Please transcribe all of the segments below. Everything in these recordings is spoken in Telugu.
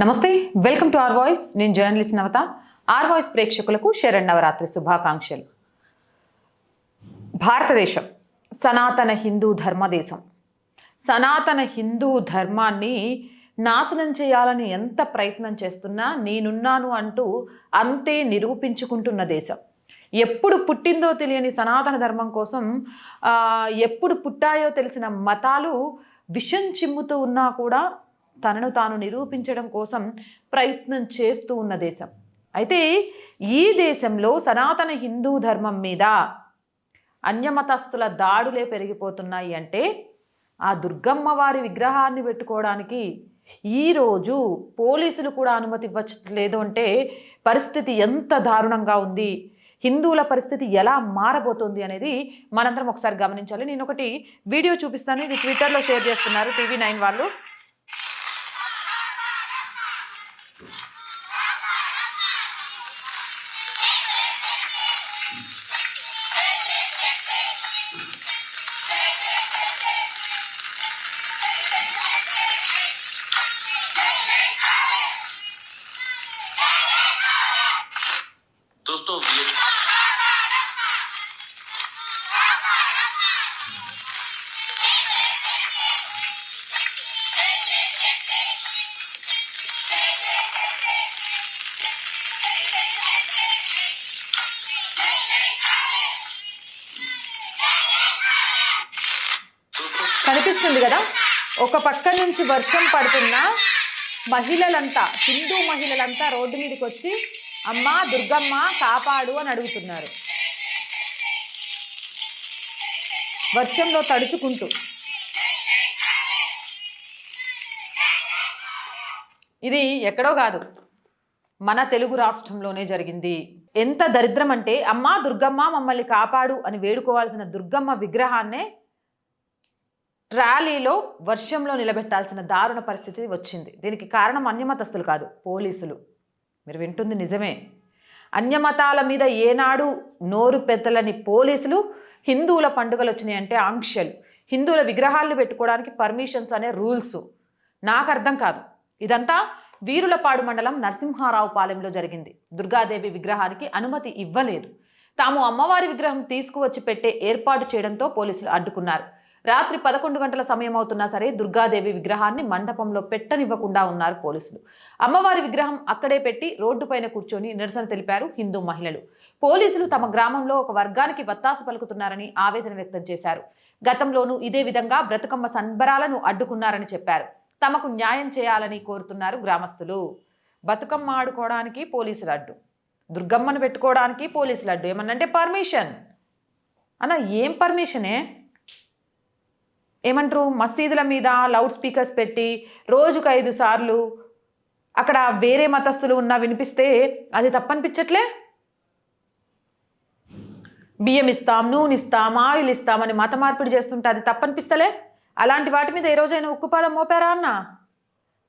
నమస్తే వెల్కమ్ టు ఆర్ వాయిస్. నేను జర్నలిస్ట్ నవత. ఆర్ వాయిస్ ప్రేక్షకులకు శరణవరాత్రి శుభాకాంక్షలు. భారతదేశం సనాతన హిందూ ధర్మదేశం సనాతన హిందూ ధర్మాన్ని నాశనం చేయాలని ఎంత ప్రయత్నం చేస్తున్నా నేనున్నాను అంటూ అంతే నిరూపించుకుంటున్న దేశం. ఎప్పుడు పుట్టిందో తెలియని సనాతన ధర్మం కోసం ఎప్పుడు పుట్టాయో తెలిసిన మతాలు విషం చిమ్ముతూ ఉన్నా కూడా తనను తాను నిరూపించడం కోసం ప్రయత్నం చేస్తూ ఉన్న దేశం. అయితే ఈ దేశంలో సనాతన హిందూ ధర్మం మీద అన్యమతస్థుల దాడులే పెరిగిపోతున్నాయి అంటే ఆ దుర్గమ్మ వారి విగ్రహాన్ని పెట్టుకోవడానికి ఈరోజు పోలీసులు కూడా అనుమతి ఇవ్వట్లేదు అంటే పరిస్థితి ఎంత దారుణంగా ఉంది? హిందువుల పరిస్థితి ఎలా మారబోతోంది అనేది మనందరం ఒకసారి గమనించాలి. నేను ఒకటి వీడియో చూపిస్తాను. ఇది ట్విట్టర్లో షేర్ చేస్తున్నారు టీవీ నైన్ వాళ్ళు. కనిపిస్తుంది కదా? ఒక పక్క నుంచి వర్షం పడుతున్నా మహిళలంతా హిందూ మహిళలంతా రోడ్డు మీదకి వచ్చి అమ్మ దుర్గమ్మ కాపాడు అని అడుగుతున్నారు. వర్షంలో తడుచుకుంటూ. ఇది ఎక్కడో కాదు. మన తెలుగు రాష్ట్రంలోనే జరిగింది. ఎంత దరిద్రం అంటే అమ్మా దుర్గమ్మ మమ్మల్ని కాపాడు అని వేడుకోవాల్సిన దుర్గమ్మ విగ్రహాన్నే ట్రాలీలో వర్షంలో నిలబెట్టాల్సిన దారుణ పరిస్థితి వచ్చింది. దీనికి కారణం అన్యమతస్తులు కాదు పోలీసులు. మీరు వింటుంది నిజమే. అన్యమతాల మీద ఏనాడు నోరు పెద్దలని పోలీసులు హిందువుల పండుగలు వచ్చినాయంటే ఆంక్షలు. హిందువుల విగ్రహాలను పెట్టుకోవడానికి పర్మిషన్స్ అనే రూల్స్. నాకు అర్థం కాదు. ఇదంతా వీరులపాడు మండలం నరసింహారావు పాలెంలో జరిగింది. దుర్గాదేవి విగ్రహానికి అనుమతి ఇవ్వలేదు. తాము అమ్మవారి విగ్రహం తీసుకువచ్చి పెట్టే ఏర్పాటు చేయడంతో పోలీసులు అడ్డుకున్నారు. రాత్రి పదకొండు గంటల సమయం అవుతున్నా సరే దుర్గాదేవి విగ్రహాన్ని మండపంలో పెట్టనివ్వకుండా ఉన్నారు పోలీసులు. అమ్మవారి విగ్రహం అక్కడే పెట్టి రోడ్డుపైన కూర్చొని నిరసన తెలిపారు హిందూ మహిళలు. పోలీసులు తమ గ్రామంలో ఒక వర్గానికి వత్తాసు పలుకుతున్నారని ఆవేదన వ్యక్తం చేశారు. గతంలోనూ ఇదే విధంగా బ్రతుకమ్మ సంబరాలను అడ్డుకున్నారని చెప్పారు. తమకు న్యాయం చేయాలని కోరుతున్నారు గ్రామస్తులు. బతుకమ్మ ఆడుకోవడానికి పోలీసులు అడ్డు దుర్గమ్మను పెట్టుకోవడానికి పోలీసులు అడ్డు ఏమన్నంటే పర్మిషన్. అన్న ఏం పర్మిషనే? ఏమంటారు? మసీదుల మీద లౌడ్ స్పీకర్స్ పెట్టి రోజుకు ఐదు సార్లు అక్కడ వేరే మతస్థులు ఉన్నా వినిపిస్తే అది తప్పనిపించట్లే? బియ్యం ఇస్తాం నూనె ఇస్తాం ఆయిల్ ఇస్తామని మత మార్పిడి చేస్తుంటే అది తప్పనిపిస్తలే? అలాంటి వాటి మీద ఏ రోజైనా ఉక్కుపాదం మోపారా అన్న?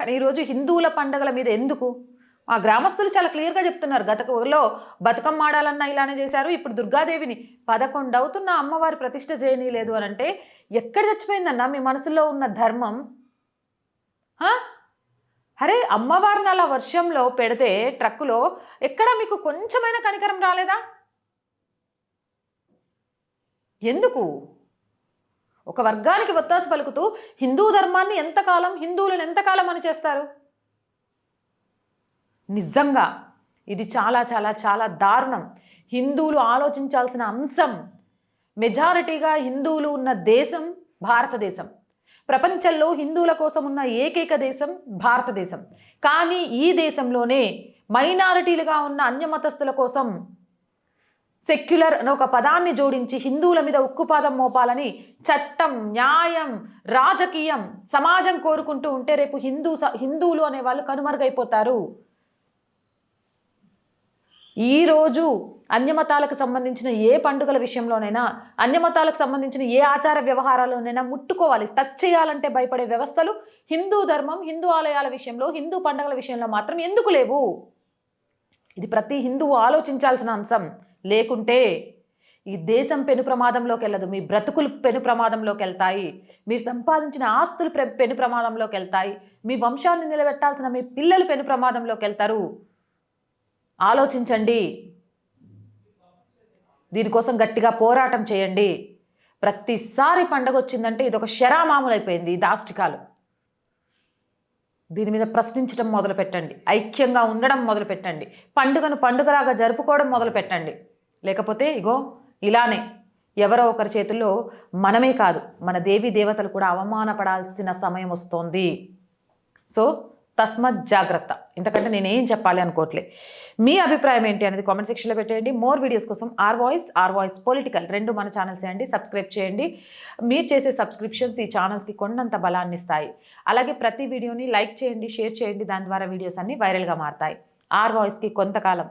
కానీ ఈరోజు హిందువుల పండగల మీద ఎందుకు ఆ గ్రామస్తులు చాలా క్లియర్గా చెప్తున్నారు. గతలో బతుకమ్మ ఆడాలన్నా ఇలానే చేశారు. ఇప్పుడు దుర్గాదేవిని పదకొండు అవుతున్న అమ్మవారి ప్రతిష్ట చేయనీయలేదు అని అంటే ఎక్కడ చచ్చిపోయిందన్నా? మీ మనసులో ఉన్న ధర్మం? అరే అమ్మవారిని అలా వర్షంలో పెడితే ట్రక్కులో ఎక్కడ మీకు కొంచెమైనా కనికరం రాలేదా? ఎందుకు? ఒక వర్గానికి ఒత్తాసు పలుకుతూ హిందూ ధర్మాన్ని ఎంతకాలం హిందువులను ఎంతకాలం అని చేస్తారు? నిజంగా ఇది చాలా చాలా చాలా దారుణం. హిందువులు ఆలోచించాల్సిన అంశం మెజారిటీగా హిందువులు ఉన్న దేశం భారతదేశం. ప్రపంచంలో హిందువుల కోసం ఉన్న ఏకైక దేశం భారతదేశం. కానీ ఈ దేశంలోనే మైనారిటీలుగా ఉన్న అన్యమతస్థుల కోసం సెక్యులర్ అనే ఒక పదాన్ని జోడించి హిందువుల మీద ఉక్కుపాదం మోపాలని చట్టం న్యాయం రాజకీయం సమాజం కోరుకుంటూ ఉంటే రేపు హిందూ స- హిందువులు అనే వాళ్ళు కనుమరుగైపోతారు. ఈరోజు అన్యమతాలకు సంబంధించిన ఏ పండుగల విషయంలోనైనా అన్యమతాలకు సంబంధించిన ఏ ఆచార వ్యవహారాల్లోనైనా ముట్టుకోవాలి. టచ్ చేయాలంటే భయపడే వ్యవస్థలు హిందూ ధర్మం హిందూ ఆలయాల విషయంలో హిందూ పండుగల విషయంలో మాత్రం ఎందుకు లేవు? ఇది ప్రతి హిందువు ఆలోచించాల్సిన అంశం. లేకుంటే ఈ దేశం పెను ప్రమాదంలోకి వెళ్ళదు మీ బ్రతుకులు పెను ప్రమాదంలోకి వెళ్తాయి మీరు సంపాదించిన ఆస్తులు పెను ప్రమాదంలోకి వెళ్తాయి మీ వంశాన్ని నిలబెట్టాల్సిన మీ పిల్లలు పెను ప్రమాదంలోకి వెళ్తారు. ఆలోచించండి. దీనికోసం గట్టిగా పోరాటం చేయండి. ప్రతిసారి పండగ వచ్చిందంటే ఇది ఒక శరామామూలైపోయింది ఈ దాష్టికాలు. దీని మీద ప్రశ్నించడం మొదలు పెట్టండి ఐక్యంగా ఉండడం మొదలు పెట్టండి పండుగను పండుగలాగా జరుపుకోవడం మొదలు పెట్టండి లేకపోతే ఇగో ఇలానే ఎవరో ఒకరి చేతుల్లో మనమే కాదు మన దేవీ దేవతలు కూడా అవమానపడాల్సిన సమయం వస్తోంది. సో తస్మత్ జాగ్రత్త ఇంతకంటే నేనేం చెప్పాలి అనుకోవట్లే. మీ అభిప్రాయం ఏంటి అనేది కామెంట్ సెక్షన్లో పెట్టేయండి. మోర్ వీడియోస్ కోసం R voice R voice political రెండు మన ఛానల్స్ అండి. సబ్స్క్రైబ్ చేయండి. మీరు చేసే సబ్స్క్రిప్షన్స్ ఈ ఛానల్స్కి కొండంత బలాన్ని ఇస్తాయి. అలాగే ప్రతి వీడియోని లైక్ చేయండి షేర్ చేయండి. దాని ద్వారా వీడియోస్ అన్నీ వైరల్గా మారుతాయి. ఆర్ వాయిస్కి కొంతకాలం